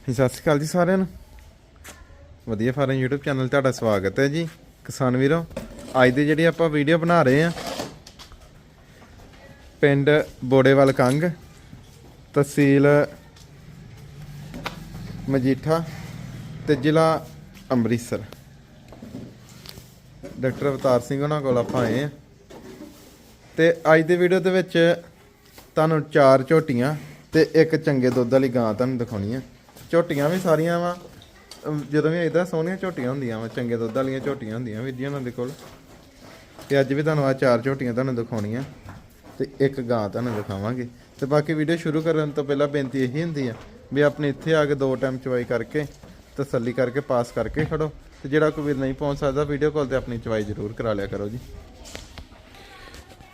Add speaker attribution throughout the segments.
Speaker 1: ਜੀ, ਸਤਿ ਸ਼੍ਰੀ ਅਕਾਲ ਜੀ ਸਾਰਿਆਂ ਨੂੰ। ਵਧੀਆ ਫਾਰਮ YouTube ਚੈਨਲ ਤੁਹਾਡਾ ਸਵਾਗਤ ਹੈ ਜੀ। ਕਿਸਾਨ ਵੀਰੋ ਅੱਜ ਦੀ ਜਿਹੜੀ ਆਪਾਂ ਵੀਡੀਓ ਬਣਾ ਰਹੇ ਆ ਪਿੰਡ ਬੋੜੇਵਾਲ ਕੰਗ ਤਹਿਸੀਲ ਮਜੀਠਾ ਤੇ ਜ਼ਿਲ੍ਹਾ ਅੰਮ੍ਰਿਤਸਰ। ਡਾਕਟਰ ਅਵਤਾਰ ਸਿੰਘ ਉਹਨਾਂ ਕੋਲ ਆਪਾਂ ਆਏ ਆ ਤੇ ਅੱਜ ਦੀ ਵੀਡੀਓ ਦੇ ਵਿੱਚ ਤੁਹਾਨੂੰ ਚਾਰ ਝੋਟੀਆਂ ਤੇ ਇੱਕ ਚੰਗੇ ਦੁੱਧ ਵਾਲੀ ਗਾਂ ਤੁਹਾਨੂੰ ਦਿਖਾਉਣੀ ਆ। ਝੋਟੀਆਂ ਵੀ ਸਾਰੀਆਂ ਵਾ। ਜਦੋਂ ਵੀ ਇਦਾਂ ਸੋਹਣੀਆਂ ਝੋਟੀਆਂ ਹੁੰਦੀਆਂ ਵਾ, ਚੰਗੇ ਦੁੱਧ ਵਾਲੀਆਂ ਝੋਟੀਆਂ ਹੁੰਦੀਆਂ ਵੀਰ ਜੀ ਉਹਨਾਂ ਦੇ ਕੋਲ। ਤੇ ਅੱਜ ਵੀ ਤੁਹਾਨੂੰ ਆ ਚਾਰ ਝੋਟੀਆਂ ਤੁਹਾਨੂੰ ਦਿਖਾਉਣੀਆਂ। ਤੇ ਇੱਕ ਗਾਂ ਤੁਹਾਨੂੰ ਦਿਖਾਵਾਂਗੇ। ਤੇ ਬਾਕੀ ਵੀਡੀਓ ਸ਼ੁਰੂ ਕਰਨ ਤੋਂ ਪਹਿਲਾਂ ਬੇਨਤੀ ਇਹੀ ਹੁੰਦੀ ਆ ਵੀ ਆਪਣੇ ਇੱਥੇ ਆ ਕੇ ਦੋ ਟਾਈਮ ਚਵਾਈ ਕਰਕੇ, ਤਸੱਲੀ ਕਰਕੇ, ਪਾਸ ਕਰਕੇ ਖੜੋ। ਤੇ ਜਿਹੜਾ ਕੋਈ ਵੀਰ ਨਹੀਂ ਪਹੁੰਚ ਸਕਦਾ, ਵੀਡੀਓ ਕਾਲ ਤੇ ਆਪਣੀ ਚਵਾਈ ਜ਼ਰੂਰ ਕਰਾ ਲਿਆ ਕਰੋ ਜੀ।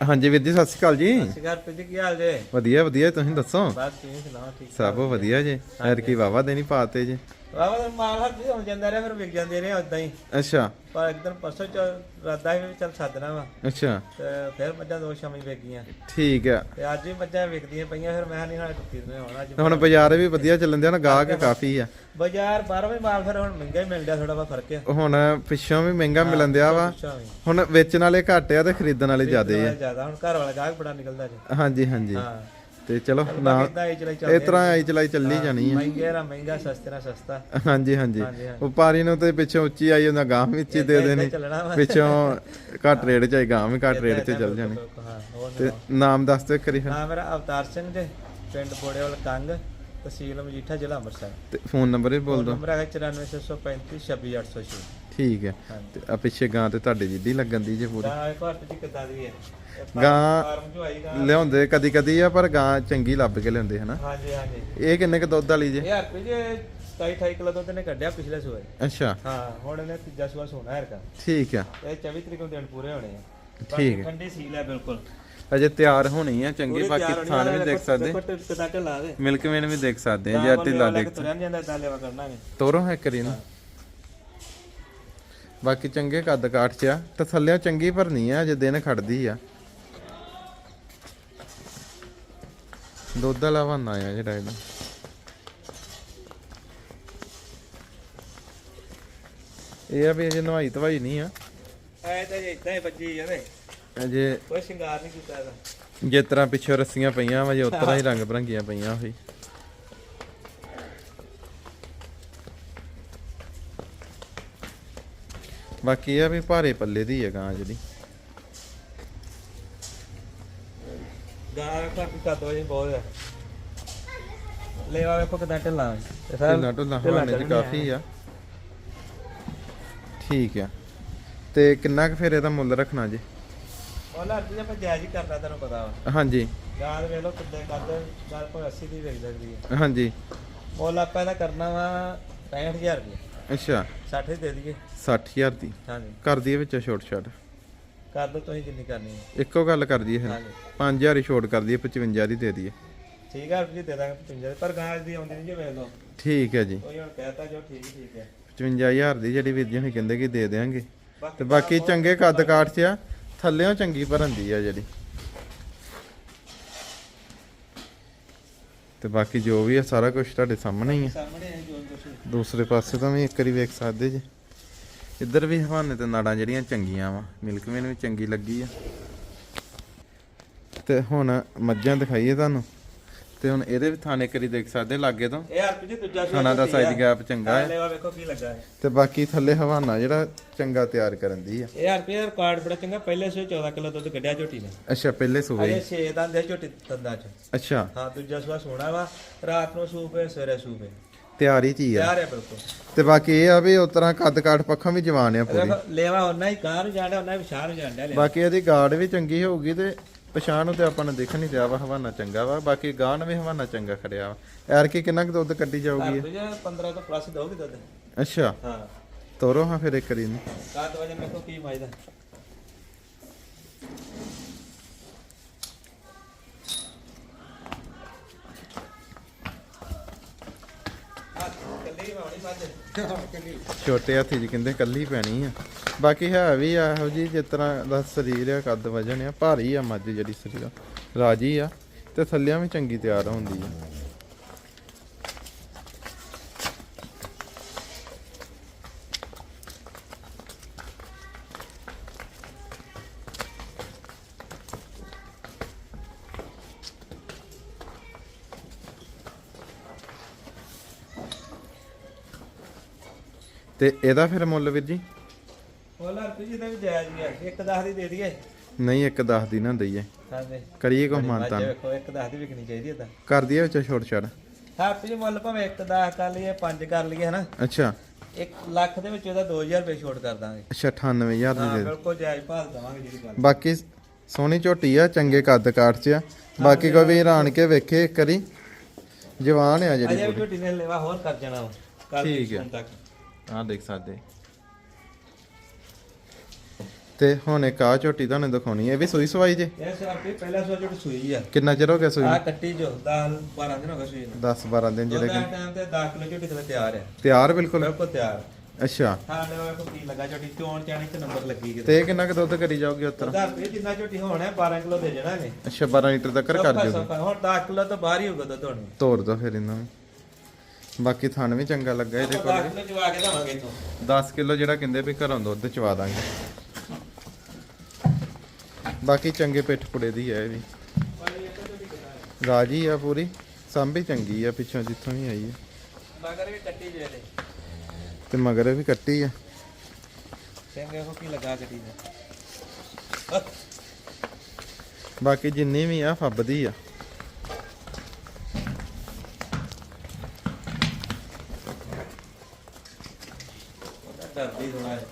Speaker 1: ਹਾਂਜੀ ਵੀਰ ਜੀ ਸਤਿ ਸ਼੍ਰੀ ਅਕਾਲ ਜੀ।
Speaker 2: ਸਿਗਰ ਤੇ ਕੀ ਹਾਲ ਜੇ?
Speaker 1: ਵਧੀਆ ਵਧੀਆ ਤੁਸੀਂ ਦੱਸੋ?
Speaker 2: ਬਸ ਤੁਸੀਂ ਸੁਣਾਓ ਠੀਕ
Speaker 1: ਸਭ ਵਧੀਆ ਜੀ ਐਰ ਕੀ ਵਾਵਾ ਦੇਣੀ ਪਾਤੇ ਜੀ।
Speaker 2: ਵਾਵਾ ਤਾਂ ਮਾਲ ਹੱਥ ਜੀ ਹੋ ਜਾਂਦਾ ਰਿਹਾ ਫਿਰ ਵਿਕ ਜਾਂਦੇ ਰਹੇ ਉਦਾਂ ਹੀ।
Speaker 1: ਅੱਛਾ।
Speaker 2: ਪਰ ਇੱਕ ਦਿਨ ਪਰਸੋਂ ਚ ਰਾਦਾ ਹੀ ਵੀ ਚੱਲ ਸੱਦਣਾ ਵਾ।
Speaker 1: ਅੱਛਾ।
Speaker 2: ਤੇ ਫਿਰ ਮੱਝਾਂ ਦੋ ਸ਼ਾਮੀ ਵਿਕ ਗਈਆਂ।
Speaker 1: ਠੀਕ ਆ।
Speaker 2: ਤੇ ਅੱਜ ਵੀ ਮੱਝਾਂ ਵਿਕਦੀਆਂ ਪਈਆਂ ਫਿਰ ਮੈਂ ਨਹੀਂ ਹਾਲੇ ਟੁੱਟੀ ਨੇ ਹੁਣ ਅੱਜ
Speaker 1: ਹੁਣ ਬਾਜ਼ਾਰ ਵੀ ਵਧੀਆ ਚੱਲਣ ਦਿਆ ਨਾ ਗਾਹਕ ਕਾਫੀ ਆ।
Speaker 2: ਬਾਜ਼ਾਰ 12ਵੇਂ ਮਾਲ ਫਿਰ ਹੁਣ ਮਹਿੰਗਾ ਹੀ ਮਿਲ ਗਿਆ ਥੋੜਾ ਵਾ ਫ਼ਰਕ ਆ।
Speaker 1: ਹੁਣ ਪਿੱਛੋਂ ਵੀ ਮਹਿੰਗਾ ਮਿਲਣ ਦਿਆ ਵਾ।
Speaker 2: ਸ਼ਾਮੀ
Speaker 1: ਹੁਣ ਵੇਚਣ ਵਾਲੇ ਘੱਟ ਆ ਤੇ ਖਰੀਦਣ ਵਾਲੇ ਜ਼ਿਆਦੇ ਆ।
Speaker 2: ਜ਼ਿਆਦਾ ਹੁਣ ਘਰ ਵਾਲਾ ਗਾਹਕ ਬੜਾ ਨਿਕਲਦਾ ਜੀ।
Speaker 1: ਹਾਂਜੀ ਹਾਂਜੀ।
Speaker 2: ਹਾਂ।
Speaker 1: ਤੇ ਚਲੋ ਨਾ
Speaker 2: ਇਹ
Speaker 1: ਇਸ ਤਰ੍ਹਾਂ ਆਈ ਚਲਾਈ ਚੱਲੀ ਜਾਣੀ ਆ
Speaker 2: ਮਹਿੰਗੇ ਨਾ ਮਹਿੰਗਾ ਸਸਤੇ ਨਾ ਸਸਤਾ।
Speaker 1: ਹਾਂਜੀ ਹਾਂਜੀ। ਵਪਾਰੀ ਨੂੰ ਤੇ ਪਿੱਛੋਂ ਉੱਚੀ ਆਈ ਹੁੰਦਾ ਗਾਂ ਵੀ ਉੱਚੀ ਦੇ ਦੇਣੀ। ਪਿੱਛੋਂ ਘੱਟ ਰੇਟ ਚ ਆਈ ਗਾਂ ਵੀ ਘੱਟ ਰੇਟ ਚ ਚੱਲ ਜਾਣੀ।
Speaker 2: ਹਾਂ
Speaker 1: ਤੇ ਨਾਮ ਦੱਸ ਦਿਓ ਕਰੀ
Speaker 2: ਨਾਮ ਮੇਰਾ ਅਵਤਾਰ ਸਿੰਘ ਜੀ ਪਿੰਡ ਬੋੜੇਵਾਲ ਕੰਗ ਤਹਿਸੀਲ ਮਜੀਠਾ ਜ਼ਿਲ੍ਹਾ ਅੰਮ੍ਰਿਤਸਰ।
Speaker 1: ਤੇ ਫੋਨ ਨੰਬਰ ਵੀ ਬੋਲ ਦਿਓ।
Speaker 2: ਨੰਬਰ ਹੈਗਾ 94635 26806
Speaker 1: ਠੀਕ ਹੈ। ਤੇ ਆ ਪਿੱਛੇ ਗਾਂ ਤੇ ਤੁਹਾਡੇ ਜਿੱਡੀ ਲੱਗਣ ਦੀ ਜੇ ਪੂਰੀ।
Speaker 2: ਗਾਂ ਘਰ ਤੇ ਕਿੱਦਾਂ ਦੀ ਹੈ? ਇਹ
Speaker 1: ਗਾਂ- ਲਿਆਉਂਦੇ ਕਦੀ ਕਦੀ ਆ ਪਰ ਗਾਂ ਚੰਗੀ ਲੱਭ ਕੇ ਲਿਆਉਂਦੇ ਹਨਾ।
Speaker 2: ਹਾਂਜੀ ਹਾਂਜੀ।
Speaker 1: ਇਹ ਕਿੰਨੇ ਕ ਦੁੱਧ ਵਾਲੀ ਜੇ?
Speaker 2: ਇਹ ਹਰਪੀ ਜੀ 27 28 ਕਿਲੋ ਦੁੱਧ ਨੇ ਕੱਢਿਆ ਪਿਛਲੇ ਸੂਏ।
Speaker 1: ਅੱਛਾ।
Speaker 2: ਹਾਂ ਹੁਣ ਇਹਨੇ ਤੀਜਾ ਸੂਆ ਸੋਣਾ ਹੈ ਰਕਾ
Speaker 1: ਠੀਕ ਆ।
Speaker 2: ਇਹ 24 ਤਰੀਕ ਨੂੰ ਦਿਨ ਪੂਰੇ ਹੋਣੇ ਆ।
Speaker 1: ਠੀਕ
Speaker 2: ਬਾਕੀ
Speaker 1: ਹੈ।
Speaker 2: ਠੰਡੀ ਸੀਲ ਹੈ ਬਿਲਕੁਲ।
Speaker 1: ਅਜੇ ਤਿਆਰ ਹੋਣੀ ਆ ਚੰਗੀ ਬਾਕੀ
Speaker 2: ਆ,
Speaker 1: ਵੀ ਦੇਖ ਸਕਦੇ।
Speaker 2: ਦੇਖੋ ਟਿਪ ਕਿੱਦਾਂ ਢਿੱਲਾ ਦੇ।
Speaker 1: ਮਿਲਕ ਵੇਨ ਵੀ ਦੇਖ ਸਕਦੇ ਆ ਜੇ
Speaker 2: ਗਾਂ
Speaker 1: ਢਿੱਲਾ
Speaker 2: ਵਾਲੇ
Speaker 1: ਦੇਖ
Speaker 2: ਤੁਰਿਆ ਨੀ ਜਾਂਦਾ ਤਾਂ ਲੈਵਾ ਕਰਨਾ ਨੇ
Speaker 1: ਤੋਰੋ ਹੈ ਕਰੀ ਨੂੰ ਬਾਕੀ ਚੰਗੇ ਕੱਦ ਕਾਠ ਚ ਆ ਤੇ ਥੱਲਿਓਂ ਚੰਗੀ ਭਰਨੀ ਆ ਜੇ ਦਿਨ ਖੜਦੀ ਆ। ਦੁੱਧ ਵਾਲਾ ਬਹਾਨਾ ਆ ਜਿਹੜਾ ਇਹਦਾ। ਇਹ ਆ ਵੀ ਅਜੇ ਨਵਾਈ ਧਵਾਈ ਨਹੀਂ ਆ।
Speaker 2: ਐ ਤਾਂ ਇਦਾਂ ਹੀ ਵੱਜੀ ਜਾਂਦੇ
Speaker 1: ਅਜੇ
Speaker 2: ਕੋਈ ਸ਼ਿੰਗਾਰ ਨਹੀਂ ਕੀਤਾ ਇਹਦਾ।
Speaker 1: ਜਿਸ ਤਰ੍ਹਾਂ ਪਿੱਛੇ ਰੱਸੀਆਂ ਪਈਆਂ ਵਾ ਜੇ ਉਸ ਤਰ੍ਹਾਂ ਹੀ ਰੰਗ ਬਰੰਗੀਆਂ ਪਈਆਂ ਹੋਈ ਬਾਕੀ ਇਹ ਆ ਵੀ ਭਾਰੇ ਪੱਲੇ ਦੀ ਹੈ ਗਾਂ ਜਿਹੜੀ।
Speaker 2: ਗਾਂ ਘੱਟ ਕੱਦ ਵਜੇ ਬਹੁਤ ਹੈ ਲੈਵਾ ਵੇਖੋ ਕਿਦਾਂ ਢਿੱਲਾ ਤੇ ਫਿਰ
Speaker 1: ਢਿੱਲਾ ਢੁੱਲਾ ਹਵਾਨੇ ਚ ਕਾਫੀ ਆ। ਠੀਕ ਆ। ਤੇ ਕਿੰਨਾ ਕੁ ਫਿਰ ਇਹਦਾ ਮੁੱਲ ਰੱਖਣਾ ਜੀ?
Speaker 2: ਉਹਨਾਂ ਅੱਜ ਆਪਾਂ ਜਾਇਜ਼ ਹੀ ਕਰਨਾ ਤੈਨੂੰ ਪਤਾ ਵਾ।
Speaker 1: ਹਾਂਜੀ।
Speaker 2: ਗਾਂ ਵੇਖ ਲਓ ਕਿੱਦਾਂ ਕੱਦ ਗੱਲ ਕੋਈ 80 ਦੀ ਵੇਚ ਸਕਦੀ ਹੈ
Speaker 1: ਹਾਂਜੀ।
Speaker 2: ਮੁੱਲ ਆਪਾਂ ਇਹਦਾ ਕਰਨਾ ਵਾ 65000 ਰੁਪਏ
Speaker 1: ਅੱਛਾ।
Speaker 2: 60 ਦੇ ਦਈਏ।
Speaker 1: 60000 ਦੀ।
Speaker 2: ਹਾਂਜੀ।
Speaker 1: ਕਰ ਦਈਏ ਵਿੱਚ ਛੋਟ ਛਾਟ
Speaker 2: ਕਰ ਦੋ ਤੁਸੀਂ ਜਿੰਨੀ ਕਰਨੀ ਹੈ।
Speaker 1: ਇੱਕੋ ਗੱਲ ਕਰ ਦਈਏ ਫਿਰ।
Speaker 2: ਹਾਂਜੀ।
Speaker 1: 5000 ਹੀ ਛੋਟ ਕਰ ਦਈਏ 55 ਦੀ ਦੇ ਦਈਏ।
Speaker 2: ਠੀਕ ਹੈ ਜੀ ਦੇ ਦਾਂਗੇ 55 ਪਰ ਗਾਂ ਦੀ ਆਉਂਦੀ ਨਹੀਂ ਜੇ ਵੇਖ ਲਓ।
Speaker 1: ਠੀਕ ਹੈ ਜੀ।
Speaker 2: ਕੋਈ ਹੁਣ ਕਹਿਤਾ ਜੋ ਠੀਕ ਹੀ ਠੀਕ ਹੈ।
Speaker 1: 55000 ਦੀ ਜਿਹੜੀ ਵੀਰ ਜੀ ਕਹਿੰਦੇ ਕਿ ਦੇ ਦੇਾਂਗੇ। ਤੇ ਬਾਕੀ ਚੰਗੇ ਕੱਦ ਕਾਠ 'ਚ ਆ ਥੱਲਿਓਂ ਚੰਗੀ ਭਰੰਦੀ ਆ ਜਿਹੜੀ। ਤੇ ਬਾਕੀ ਜੋ ਵੀ ਆ ਸਾਰਾ ਕੁਝ ਤੁਹਾਡੇ ਸਾਹਮਣੇ ਹੀ ਆ।
Speaker 2: ਸਾਹਮਣੇ ਹੈ ਜੋ ਕੁਛ।
Speaker 1: ਦੂਸਰੇ ਪਾਸੇ ਤੋਂ ਵੀ ਇੱਕ ਵਾਰੀ ਵੇਖ ਸਕਦੇ ਜੀ। ਇੱਧਰ ਵੀ ਹਵਾਨੇ ਤੇ ਨਾੜਾਂ ਜਿਹੜੀਆਂ ਚੰਗੀਆਂ ਵਾ ਮਿਲਕਵੇਨ ਵੀ ਚੰਗੀ ਲੱਗੀ ਆ। ਤੇ ਹੁਣ ਮੱਝਾਂ ਦਿਖਾਈਏ ਤੁਹਾਨੂੰ। ਤੇ ਹੁਣ ਇਹਦੇ ਵੀ ਥਾਣੇ ਕਰੀ ਦੇਖ ਸਕਦੇ ਲਾਗੇ ਤੋਂ।
Speaker 2: ਇਹ ਹਰਪੀ ਜੀ ਦੂਜਾ
Speaker 1: ਖਾਣਾ ਦਾ। ਸਾਈਜ਼ ਗੈਪ ਚੰਗਾ ਹੈ।
Speaker 2: ਲੈਵਾ ਵੇਖੋ ਕੀ ਲੱਗਾ ਹੈ।
Speaker 1: ਤੇ ਬਾਕੀ ਥੱਲੇ ਹਵਾਨਾ ਜਿਹੜਾ ਚੰਗਾ ਤਿਆਰ ਕਰਨ ਦੀ ਆ।
Speaker 2: ਇਹ ਹਰਪੀ ਦਾ ਰਿਕਾਰਡ ਬੜਾ ਚੰਗਾ ਪਹਿਲੇ ਸੂਏ 14 ਕਿਲੋ ਦੁੱਧ ਕੱਢਿਆ ਝੋਟੀ ਨੇ।
Speaker 1: ਅੱਛਾ ਪਹਿਲੇ ਸੂਬੇ
Speaker 2: ਅਜੇ 6 ਦੰਦ ਝੋਟੀ ਦੰਦਾਂ ਚ।
Speaker 1: ਅੱਛਾ।
Speaker 2: ਹਾਂ ਦੂਜਾ ਸੂਆ ਸੋਣਾ ਵਾ। ਰਾਤ ਨੂੰ ਸੂਪੇ ਸਵੇਰੇ ਸੂਪੇ
Speaker 1: ਤਿਆਰੀ ਚ ਹੀ ਆ।
Speaker 2: ਤਿਆਰ ਹੈ ਬਿਲਕੁਲ।
Speaker 1: ਤੇ ਬਾਕੀ ਇਹ ਆ ਵੀ ਉਸ ਤਰ੍ਹਾਂ ਕੱਦ ਕਾਠ ਪੱਖੋਂ ਵੀ ਜਵਾਨ ਆ ਪੂਰੀ।
Speaker 2: ਲੈਵਾ ਉਹਨਾਂ ਹੀ ਕਾਂ ਨੂੰ ਜਾਣਦਾ ਉਹਨਾਂ ਹੀ ਨੂੰ ਜਾਣਦਾ ਲੈ
Speaker 1: ਬਾਕੀ ਇਹਦੀ ਗਾਰਡ ਵੀ ਚੰਗੀ ਹੋਊਗੀ ਤੇ ਪਛਾਣ ਨੂੰ ਤੇ ਆਪਾਂ ਨੂੰ ਦੇਖ ਨਹੀਂ ਦਿਆ ਵਾ ਹਵਾਨਾ ਚੰਗਾ ਵਾ। ਬਾਕੀ ਗਾਣ ਵੀ ਹਵਾਨਾ ਚੰਗਾ ਖੜਿਆ ਵਾ। ਐਰ ਕੀ ਕਿੰਨਾ ਕੁ ਦੁੱਧ ਕੱਢੀ ਜਾਊਗੀ ਇਹ?
Speaker 2: ਹਰਪੀ ਜੀ 15 ਤੋਂ ਪਲੱਸ ਦੋਗੇ ਦੁੱਧ।
Speaker 1: ਅੱਛਾ।
Speaker 2: ਹਾਂ।
Speaker 1: ਤੋਰੋ ਹਾਂ ਫਿਰ ਇੱਕ ਵਾਰੀ ਨੂੰ
Speaker 2: ਕਾਤ ਵਜੇ ਮੇਰੇ ਕੋ ਕੀ ਮਾਇਦਾ ਕੱਲੀ ਮਾਉਣੀ ਮੱਝ
Speaker 1: ਛੋਟੇ ਹੱਥੀ ਜੀ ਕਹਿੰਦੇ ਕੱਲੀ ਪੈਣੀ ਆ। ਬਾਕੀ ਹੈ ਵੀ ਆ ਇਹੋ ਜੀ ਜਿਸ ਤਰ੍ਹਾਂ ਦਾ ਸਰੀਰ ਆ, ਕੱਦ ਵਜਨ ਆ, ਭਾਰੀ ਆ ਮੱਝ ਜਿਹੜੀ ਸਰੀਰ ਰਾਜੀ ਆ ਤੇ ਥੱਲਿਆਂ ਵੀ ਚੰਗੀ ਤਿਆਰ ਹੁੰਦੀ ਆ। ਤੇ ਇਹਦਾ ਫਿਰ ਮੁੱਲ ਵੀਰ ਜੀ?
Speaker 2: ਬੋਲਾ ਰੁਪਏ ਜੀ ਦਾ ਵੀ ਜਾਇਜ਼ ਹੀ ਆ ਇੱਕ 10 ਦੀ ਦੇ ਦਈਏ।
Speaker 1: ਨਹੀਂ ਇੱਕ 10 ਦੀ ਨਾ ਦਈਏ।
Speaker 2: ਹਾਂਜੀ।
Speaker 1: ਕਰੀਏ ਕੋ ਮਾਨਤਾ
Speaker 2: ਵੇਖੋ ਇੱਕ 10 ਦੀ ਵਿਕਣੀ ਚਾਹੀਦੀ ਤਾਂ।
Speaker 1: ਕਰ ਦਈਏ ਵਿੱਚ ਛੋਟ ਛੜ
Speaker 2: ਹਾਂ ਰੁਪਏ ਜੀ ਮੁੱਲ ਭਾਵੇਂ ਇੱਕ 10 ਕਰ ਲਈਏ 5 ਕਰ ਲਈਏ ਹਨਾ?
Speaker 1: ਅੱਛਾ।
Speaker 2: 1 ਲੱਖ ਦੇ ਵਿੱਚ ਉਹਦਾ 2000 ਰੁਪਏ ਛੋਟ ਕਰ ਦਾਂਗੇ।
Speaker 1: ਅੱਛਾ 98000 ਦੀ ਦੇ।
Speaker 2: ਬਿਲਕੁਲ ਜਾਇਜ਼ ਭਾਅ ਦਵਾਂਗੇ ਜਿਹੜੀ ਗੱਲ।
Speaker 1: ਬਾਕੀ ਸੋਹਣੀ ਝੋਟੀ ਆ ਚੰਗੇ ਕੱਦ ਕਾਠ ਚ ਆ। ਬਾਕੀ ਕੋਈ ਵੀ ਆਣ ਕੇ ਵੇਖੇ ਇੱਕ ਵਾਰੀ। ਜਵਾਨ ਆ ਜਿਹੜੀ
Speaker 2: ਅਜੇ। ਝੋਟੀ ਨੇ ਲੈਵਾ ਹੋਰ ਕਰ ਜਾਣਾ
Speaker 1: ਠੀਕ ਹੈ। ਆਹ ਦੇਖ ਸਕਦੇ। ਤੇ ਹੁਣ ਇੱਕ ਆ ਝੋਟੀ ਤੁਹਾਨੂੰ ਦਿਖਾਉਣੀ ਹੈ। ਇਹ ਵੀ ਸੂਈ ਸਵਾਈ ਜੇ?
Speaker 2: ਇਹ ਸਰ ਰੁਪਏ ਪਹਿਲਾ ਸੋ ਝੋਟੀ ਸੂਈ ਆ।
Speaker 1: ਕਿੰਨਾ ਚਿਰ ਹੋ ਗਿਆ ਸੂਈ
Speaker 2: ਆ ਕੱਟੀ ਜੋ 10 12 ਦਿਨ ਹੋ ਗਏ ਸੂਈ ਨੂੰ।
Speaker 1: 10 12 ਦਿਨ ਜਿਹੜੇ ਕਿ
Speaker 2: ਟਾਈਮ ਤੇ 10 ਕਿਲੋ ਝੋਟੀ ਤੇ ਤਿਆਰ ਆ।
Speaker 1: ਤਿਆਰ ਬਿਲਕੁਲ?
Speaker 2: ਬਿਲਕੁਲ ਤਿਆਰ।
Speaker 1: ਅੱਛਾ।
Speaker 2: ਸਾਡੇ ਵਾਲੇ ਕੋ ਕੀ ਲੱਗਾ ਝੋਟੀ ਚੋਣ ਚਾਣੀ ਤੇ ਨੰਬਰ ਲੱਗੀ ਕਿਤੇ।
Speaker 1: ਤੇ ਇਹ ਕਿੰਨਾ ਕੁ ਦੁੱਧ ਕਰੀ ਜਾਓਗੇ ਉੱਤਰ
Speaker 2: ਉਹਦਾ ਰੁਪਏ ਜਿੰਨਾ ਝੋਟੀ ਹੋਣਾ 12 ਕਿਲੋ ਦੇ ਜਾਣਾ ਨੇ
Speaker 1: ਅੱਛਾ 12 ਲੀਟਰ ਤੱਕ ਕਰ
Speaker 2: ਸੌਖਾ। ਹੁਣ 10 ਕਿਲੋ ਤੋਂ ਬਾਹਰ ਹੀ ਹੋਊਗਾ ਦੁੱਧ ਹੁਣ।
Speaker 1: ਤੋੜ ਦੋ ਫਿਰ ਇਹਨਾਂ ਨੂੰ। ਬਾਕੀ ਥਣ ਵੀ ਚੰਗਾ ਲੱਗਾ ਇਹਦੇ ਕੋਲ
Speaker 2: 10 ਕਿਲੋ ਜਵਾ ਕੇ ਦਵਾਂਗੇ ਇਥੋਂ।
Speaker 1: 10 ਕਿਲੋ ਜਿਹੜਾ ਕਹਿੰਦੇ ਵੀ ਘਰੋਂ ਦੁੱਧ ਚਵਾ ਦਾਂਗੇ। ਬਾਕੀ ਚੰਗੇ ਪਿੱਠ ਪੁੜੇ ਦੀ ਹੈ ਇਹ ਵੀ। ਰਾਜੀ ਆ ਪੂਰੀ ਸਾਂਭੀ ਚੰਗੀ ਆ ਪਿੱਛੋਂ ਜਿੱਥੋਂ ਵੀ ਆਈ ਹੈ
Speaker 2: ਮਗਰ ਵੀ ਕੱਟੀ ਜੇ
Speaker 1: ਤੇ ਮਗਰ ਵੀ ਕੱਟੀ ਆ।
Speaker 2: ਚੰਗੇ ਕੋ ਕੀ ਲੱਗਾ ਕੱਟੀ ਦੇ।
Speaker 1: ਬਾਕੀ ਜਿੰਨੀ ਵੀ ਆ ਫੱਬਦੀ ਆ
Speaker 2: ਉਹਦਾ ਡਰਦੀ ਥੋੜਾ ਜਿਹਾ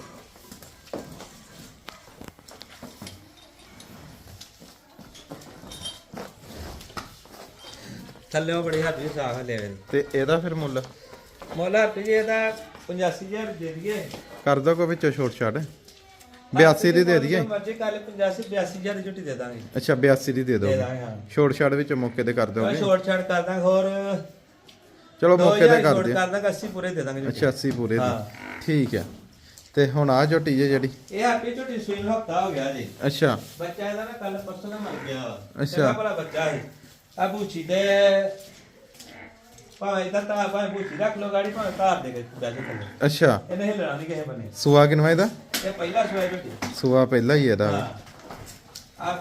Speaker 2: ਥੱਲੇ ਬੜੀ ਹੱਥ ਵੀ ਸਾਫ਼ ਲੈ ਵੇ
Speaker 1: ਤੇ ਇਹਦਾ ਫਿਰ ਮੁੱਲ?
Speaker 2: ਮੋਲਾ ਰੁਪਏ ਦਾ 85000 ਦੇ ਦਈਏ।
Speaker 1: ਕਰ ਦੋ ਕੋ ਵਿੱਚੋਂ ਛੋਟ ਛੱਡ 82 ਦੀ ਦੇ ਦਈਏ।
Speaker 2: ਮਰਜ਼ੀ ਕਰ ਲੈ 85 82000 ਦੀ ਝੁੱਟੀ ਦੇ ਦਾਂਗੇ।
Speaker 1: ਅੱਛਾ 82 ਦੀ ਦੇ
Speaker 2: ਦੇ
Speaker 1: ਦੋ
Speaker 2: ਹਾਂ।
Speaker 1: ਛੋਟ ਛੱਡ ਵਿੱਚ ਮੌਕੇ ਤੇ ਕਰ ਦੋਗੇ।
Speaker 2: ਸ਼ੋਰਟ ਛਾੜ ਕਰ ਦਾਂਗੇ ਹੋਰ
Speaker 1: ਚਲੋ ਮੌਕੇ ਤੇ ਕਰ ਦਿਓ।
Speaker 2: ਕਰ ਦਾਂਗੇ 80 ਪੂਰੇ ਦੇ ਦਾਂਗੇ ਝੁੱਟੀ।
Speaker 1: ਅੱਛਾ 80 ਪੂਰੇ
Speaker 2: ਹਾਂ।
Speaker 1: ਦੀ ਠੀਕ ਆ ਤੇ ਹੁਣ ਆ ਝੋਟੀ ਜੇ ਜਿਹੜੀ?
Speaker 2: ਇਹ ਆਪੀ ਝੁੱਟੀ ਸੂਈ ਨੂੰ ਹਫਤਾ ਹੋ ਗਿਆ ਜੀ।
Speaker 1: ਅੱਛਾ।
Speaker 2: ਬੱਚਾ ਇਹਦਾ ਨਾ ਕੱਲ ਪਰਸੋਂ ਦਾ ਮਰ ਗਿਆ।
Speaker 1: ਅੱਛਾ।
Speaker 2: ਭਲਾ ਬੱਚਾ ਹੈ ਆ ਬੂਚੀ ਦੇ ਭਾਵੇਂ ਤਾਂ ਤਾਂ ਭਾਵੇਂ ਬੂਚੀ ਰੱਖ ਲੋ ਗਾੜੀ ਭਾਵੇਂ ਧਾਰ ਦੇ ਕੇ ਬੈਠ ਥੱਲੇ
Speaker 1: ਅੱਛਾ।
Speaker 2: ਇਹਨੇ ਹਿਲਣਾ ਨਹੀਂ ਕਿਸੇ ਬੰਨੇ।
Speaker 1: ਸੂਆ ਕਿਨਵਾ ਇਹਦਾ?
Speaker 2: ਇਹ ਪਹਿਲਾ ਸੂਆ ਝੁੱਟੀ
Speaker 1: ਸੂਆ ਪਹਿਲਾ ਹੀ ਇਹਦਾ।
Speaker 2: ਆ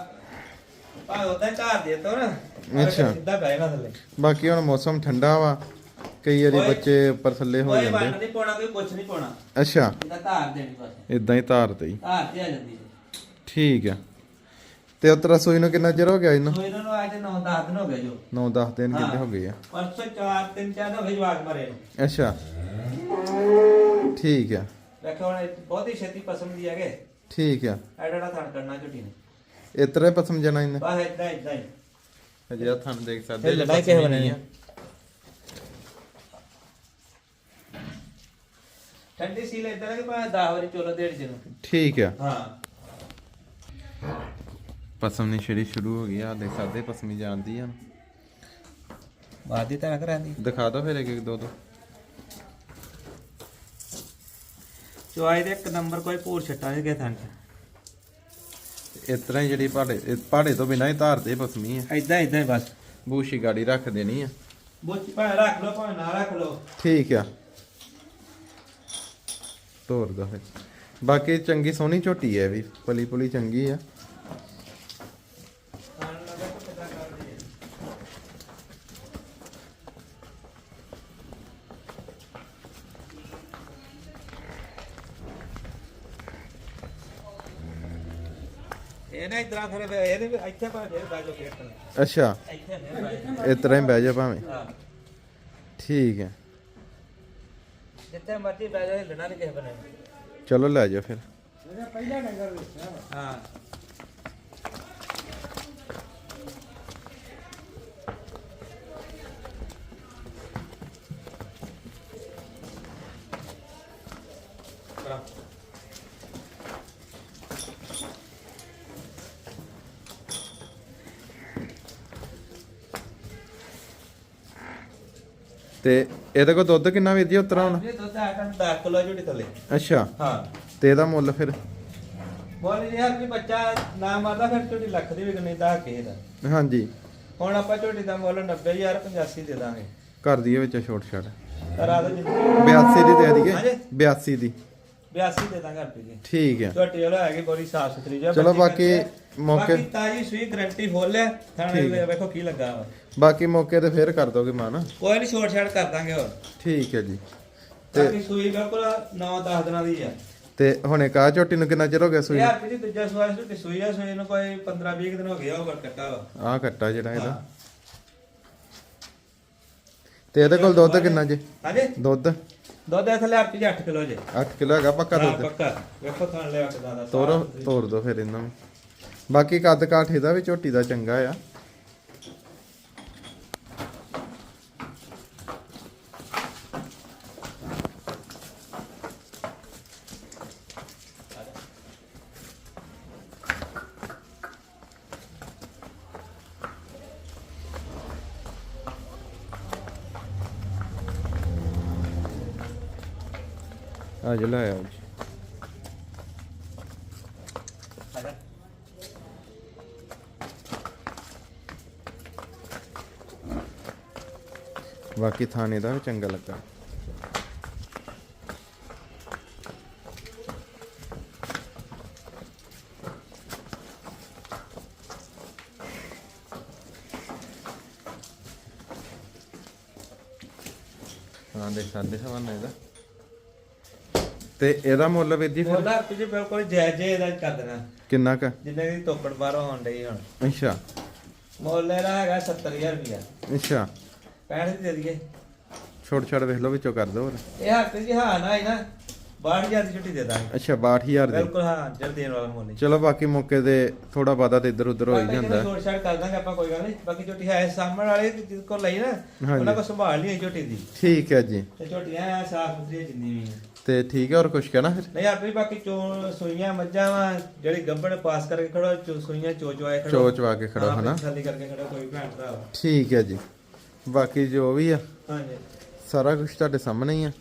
Speaker 2: ਭਾਵੇਂ ਉਦਾਂ ਧਾਰ ਦੇ ਤੋ ਨਾ
Speaker 1: ਅੱਛਾ।
Speaker 2: ਸਿੱਧਾ ਨਾ ਥੱਲੇ।
Speaker 1: ਬਾਕੀ ਹੁਣ ਮੌਸਮ ਠੰਡਾ ਵਾ ਕਈ ਵਾਰੀ। ਬੱਚੇ ਉੱਪਰ ਥੱਲੇ ਹੋ
Speaker 2: ਕੋਈ ਬੰਨ
Speaker 1: ਜਾਂਦੇ
Speaker 2: ਨਹੀਂ ਪਾਉਣਾ ਕੋਈ ਕੁਛ ਨਹੀਂ ਪਾਉਣਾ।
Speaker 1: ਅੱਛਾ।
Speaker 2: ਇਹਦਾ ਧਾਰ ਦੇਣੀ ਬਸ।
Speaker 1: ਇਦਾਂ ਹੀ ਧਾਰ ਤੇ ਹੀ।
Speaker 2: ਧਾਰ ਤੇ ਆ ਜਾਂਦੀ।
Speaker 1: ਠੀਕ ਆ। ਤੇ ਉਤਰਾ ਸੂਈ ਨੂੰ ਕਿੰਨਾ ਚਿਰ ਹੋ ਗਿਆ ਇਹਨੂੰ?
Speaker 2: ਸੋ ਇਹਨਾਂ ਨੂੰ ਅੱਜ 9-10 ਦਿਨ ਹੋ ਗਏ ਜੋ।
Speaker 1: 9-10 ਦਿਨ। ਕਿੰਨੇ ਹੋ ਗਏ ਆ?
Speaker 2: ਪਰਸੋਂ 4 3 4 ਹੋ ਗਏ ਜਵਾਕ ਮਰੇ ਨੂੰ।
Speaker 1: ਅੱਛਾ। ਠੀਕ ਆ।
Speaker 2: ਵੇਖੋ ਹੁਣ ਬਹੁਤ ਹੀ ਛੇਤੀ ਪਸੰਦ ਦੀ ਹੈਗੇ।
Speaker 1: ਠੀਕ ਆ।
Speaker 2: ਐਡਾ ਥਣ ਕਰਨਾ ਝੁੱਟੀ ਨੇ।
Speaker 1: ਇਤਰੇ ਪਸਮ ਜਣਾ ਇਹਨੇ?
Speaker 2: ਬਸ ਇਦਾਂ ਇਦਾਂ ਹੀ।
Speaker 1: ਅਜੇ ਆ ਥਣ ਦੇਖ ਸਕਦੇ
Speaker 2: ਇਹ ਲੜਾਈ ਕਿਸੇ ਬਣੇ ਨਹੀਂ ਠੰਡੀ ਸੀਲ ਇਦਾਂ ਕਿ ਭਾਵੇਂ 10 ਵਾਰੀ ਚੋਲੋ ਦੇੜ ਜੀ ਨੂੰ।
Speaker 1: ਠੀਕ ਆ।
Speaker 2: ਹਾਂ।
Speaker 1: ਪਸਮ ਨਹੀਂ ਛੜੀ ਸ਼ੁਰੂ ਹੋ ਗਈ ਆ ਦੇਖ ਸਕਦੇ ਪਸਮੀ ਜਾਂਦੀ ਆ।
Speaker 2: ਬਾਦੀ ਤਾਂ ਕਰਾਂਦੀ।
Speaker 1: ਦਿਖਾ ਦੋ ਫਿਰ ਇੱਕ ਇੱਕ ਦੋ ਦੋ
Speaker 2: ਚੁਆਈ ਦੇ ਇੱਕ ਨੰਬਰ ਕੋਈ ਪੂਰ ਛੱਟਾ ਨਹੀਂ ਗਿਆ ਥਣ
Speaker 1: ਇਸ ਤਰ੍ਹਾਂ ਹੀ ਜਿਹੜੀ ਪਹਾੜੇ ਇਹ ਪਹਾੜੇ ਤੋਂ ਬਿਨਾਂ ਹੀ ਧਾਰ ਤੇ ਪਸਮੀ ਆ।
Speaker 2: ਇਦਾਂ ਇਦਾਂ ਹੀ ਬਸ।
Speaker 1: ਬੂਸ਼ੀ ਗਾੜੀ ਰੱਖ ਦੇਣੀ ਆ।
Speaker 2: ਬੋਚੀ ਭਾਵੇਂ ਰੱਖ ਲਓ ਭਾਵੇਂ ਨਾ ਰੱਖ ਲਓ।
Speaker 1: ਠੀਕ ਆ। ਤੋਰ ਦੋ ਫਿਰ। ਬਾਕੀ ਚੰਗੀ ਸੋਹਣੀ ਝੋਟੀ ਹੈ ਵੀ ਪਲੀ ਪੁਲੀ ਚੰਗੀ ਆ।
Speaker 2: ਇਹ ਨਾ ਇਤਰਾ ਫਿਰ ਇਹਦੇ ਵੀ ਇੱਥੇ ਪਾ ਫੇਰ ਬਾਜੋ ਨੇ
Speaker 1: ਅੱਛਾ।
Speaker 2: ਇੱਥੇ ਫੇਰ ਬਾਜੋ
Speaker 1: ਇਸ ਤਰ੍ਹਾਂ ਹੀ ਬਹਿ ਜਾ ਭਾਵੇਂ। ਠੀਕ ਹੈ।
Speaker 2: ਜਿੱਥੇ ਮਰਜ਼ੀ ਬਾਜੋ ਹਿੱਲਣਾ ਨਹੀਂ ਕਿਸੇ ਬਣੇ
Speaker 1: ਚਲੋ ਲੈ ਜਾ ਫਿਰ।
Speaker 2: ਹਾਂ।
Speaker 1: ਤੇ ਇਹਦੇ ਕੋਲ ਦੁੱਧ ਕਿੰਨਾ ਵੀਰ ਜੀ ਉਤਰਾ ਹੁਣ?
Speaker 2: ਇਹ ਦੁੱਧ ਆ ਟਨ 10 ਕਿਲੋ ਝੂਟੀ ਥੱਲੇ।
Speaker 1: ਅੱਛਾ।
Speaker 2: ਹਾਂ।
Speaker 1: ਤੇ ਇਹਦਾ ਮੁੱਲ ਫਿਰ?
Speaker 2: ਬੋਲ ਜੀ ਹਰ ਵੀ ਬੱਚਾ ਨਾ ਮਾਰਦਾ ਫਿਰ ਝੂਟੀ ਲੱਖ ਦੀ ਵਿਕਣੀ ਦਾ ਕੇ ਦਾ
Speaker 1: ਹਾਂਜੀ।
Speaker 2: ਹੁਣ ਆਪਾਂ ਝੂਟੀ ਦਾ ਮੁੱਲ 90000 85 ਦੇ ਦਾਂਗੇ।
Speaker 1: ਕਰ ਦਈਏ ਵਿੱਚ ਛੋਟ ਛਾਟ
Speaker 2: ਕਰਾ ਦੋ ਜਿੰਨੀ
Speaker 1: 82 ਦੀ ਦੇ ਦਈਏ।
Speaker 2: ਹਾਂਜੀ।
Speaker 1: 82 ਦੀ।
Speaker 2: 82 ਦੇ ਦਾਂਗੇ ਰੁਪਏ
Speaker 1: ਠੀਕ ਹੈ।
Speaker 2: ਝੂਟੀ ਵਾਲਾ ਹੈਗੀ ਬੜੀ ਸਾਫ਼ ਸੁਥਰੀ ਜਿਹਾ
Speaker 1: ਚਲੋ
Speaker 2: ਬੱਚੀ
Speaker 1: ਬਾਕੀ
Speaker 2: ਕਰਕੇ।
Speaker 1: ਮੌਕੇ-
Speaker 2: ਬਾਕੀ ਤਾਜੀ ਸੂਈ ਗਰੰਟੀ ਫੁੱਲ ਹੈ। ਥਾਣੇ
Speaker 1: ਠੀਕ ਹੈ।
Speaker 2: ਵੇਖੋ ਕੀ ਲੱਗਾ ਵਾ।
Speaker 1: ਬਾਕੀ ਮੌਕੇ ਤੇ ਫੇਰ ਕਰ ਦੋਗੇ ਮਾਨ।
Speaker 2: ਕੋਈ ਨਹੀਂ ਛੋੜ ਛਾੜ ਕਰ ਦਾਂਗੇ ਹੋਰ।
Speaker 1: ਠੀਕ ਹੈ ਜੀ। ਤੇ-
Speaker 2: ਬਾਕੀ ਸੂਈ ਬਿਲਕੁਲ 9-10 ਦਿਨਾਂ ਦੀ ਆ।
Speaker 1: ਤੇ ਹੁਣੇ ਕਾ ਝੋਟੀ ਨੂੰ ਕਿੰਨਾ ਚਿਰ ਹੋ ਗਿਆ ਸੂਈ
Speaker 2: ਇਹ ਹਰਪ੍ਰੀਤ ਜੀ ਦੂਜਾ ਸੂਆ ਸੀ ਤੇ ਸੂਈ ਆ ਸੂਈ ਨੂੰ ਕੋਈ 15-20 ਦਿਨ ਹੋ ਗਿਆ ਉਹ ਕੱਟਾ ਵਾ।
Speaker 1: ਆਹ ਕੱਟਾ ਜਿਹੜਾ ਇਹਦਾ।
Speaker 2: ਹਾਂ।
Speaker 1: ਤੇ ਇਹਦੇ ਕੋਲ ਦੁੱਧ ਕਿੰਨਾ ਜੀ?
Speaker 2: ਹਾਂਜੀ?
Speaker 1: ਦੁੱਧ?
Speaker 2: ਦੁੱਧ ਥੱਲੇ ਹਰਪ੍ਰੀਤ ਜੀ 8 ਕਿਲੋ ਜੇ।
Speaker 1: 8 ਕਿਲੋ ਹੈਗਾ ਪੱਕਾ
Speaker 2: ਹਾਂ
Speaker 1: ਦੁੱਧ।
Speaker 2: ਪੱਕਾ। ਵੇਖੋ ਖਾਣ ਲਿਆ ਕਿਦਾਂ ਦਾ
Speaker 1: ਤੋਰੋ ਤੋਰ ਦੋ ਫਿਰ ਇਹਨਾਂ ਨੂੰ। ਬਾਕੀ ਕੱਦ ਕਾਠ ਇਹਦਾ ਵੀ ਝੋਟੀ ਦਾ ਚੰਗਾ ਆ। ਆ ਜੀ ਲਾਇਆ ਜੀ। ਬਾਕੀ ਥਾਣੇ ਦਾ ਵੀ ਚੰਗਾ ਲੱਗਾ। ਹਾਂ ਦੇ ਸਾਡੇ ਸਵਾਨ ਇਹਦਾ ਤੇ ਇਹਦਾ ਮੁੱਲ ਵੀਰ ਜੀ ਫਿਰ?
Speaker 2: ਬੋਲਾ ਜੀ ਬਿਲਕੁਲ ਜਾਇਜ਼ ਜੇ ਇਹਦਾ ਕਰ ਦੇਣਾ।
Speaker 1: ਕਿੰਨਾ ਕ?
Speaker 2: ਜਿੰਨੇ ਦੀ ਤੋਕੜ ਬਾਹਰੋਂ ਆਉਣ ਡਈ ਹੁਣ।
Speaker 1: ਅੱਛਾ।
Speaker 2: ਮੁੱਲ ਇਹਦਾ ਹੈਗਾ 70000 ਰੁਪਇਆ।
Speaker 1: ਅੱਛਾ।
Speaker 2: 65 ਦੇ ਦਈਏ।
Speaker 1: ਛੋਟ ਛੋਟ ਵੇਖ ਲਓ ਵਿੱਚੋਂ ਕਰ ਦੋ ਹੋਰ।
Speaker 2: ਇਹ ਹਰਪ੍ਰੀਤ ਜੀ ਹਾਂ ਨਾ ਹੈ ਨਾ। 62000 ਦੀ ਛੁੱਟੀ ਦੇ ਦਾਂਗੇ।
Speaker 1: ਅੱਛਾ 62000 ਦੇ?
Speaker 2: ਬਿਲਕੁਲ ਹਾਂ ਜਲ ਦੇਣ ਵਾਲਾ ਮੁੱਲ ਨਹੀਂ
Speaker 1: ਚਲੋ ਬਾਕੀ ਮੌਕੇ ਤੇ ਥੋੜਾ ਬਾਦਾ ਤੇ ਇੱਧਰ ਉੱਧਰ ਹੋ ਹੀ ਜਾਂਦਾ।
Speaker 2: ਛੋਟ ਛਾੜ ਕਰ ਦਾਂਗੇ ਆਪਾਂ ਕੋਈ ਗੱਲ ਨਹੀਂ। ਬਾਕੀ ਝੋਟੀ ਹੈ ਸਾਹਮਣੇ ਵਾਲੇ ਜਿਹਦੇ ਕੋਲ ਲਈ ਨਾ। ਉਹਨਾਂ ਕੋ ਸੰਭਾਲ ਲਈ ਝੋਟੀ ਦੀ।
Speaker 1: ਠੀਕ ਹੈ ਜੀ।
Speaker 2: ਤੇ ਝੋਟੀਆਂ ਆ ਸਾਫ਼ ਸੁਥਰੀ ਜਿੰਨੀ ਵੀ।
Speaker 1: ਤੇ ਠੀਕ ਹੈ ਹੋਰ ਕੁਝ ਕਹਿਣਾ ਫਿਰ?
Speaker 2: ਨਹੀਂ ਆਪਣੀ ਬਾਕੀ ਚੋ ਸੂਈਆਂ ਮੱਝਾਂ ਵਾ ਜਿਹੜੀ ਗੱਬੜ ਪਾਸ ਕਰਕੇ ਖੜੋ ਚੋ ਸੂਈਆਂ ਚੋ ਚੋਏ ਖੜੋ।
Speaker 1: ਚੋ ਚਵਾ ਕੇ ਖੜੋ ਹਨਾ?
Speaker 2: ਥੱਲੇ ਕਰਕੇ ਖੜੋ ਕੋਈ ਭੈਣ ਭਰਾ।
Speaker 1: ਠੀਕ ਹੈ ਜੀ। ਬਾਕੀ ਜੋ ਵੀ ਆ
Speaker 2: ਹਾਂਜੀ।
Speaker 1: ਸਾਰਾ ਕੁਝ ਤੁਹਾਡੇ ਸਾਹਮਣੇ ਹੀ ਆ।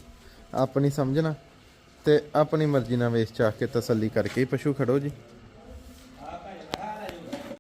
Speaker 1: ਆਪਣੀ ਸਮਝਣਾ। ਤੇ ਆਪਣੀ ਮਰਜ਼ੀ ਨਾਲ ਵੇਚ ਚਾਹ ਕੇ ਤਸੱਲੀ ਕਰਕੇ ਹੀ ਪਸ਼ੂ ਖੜੋ ਜੀ।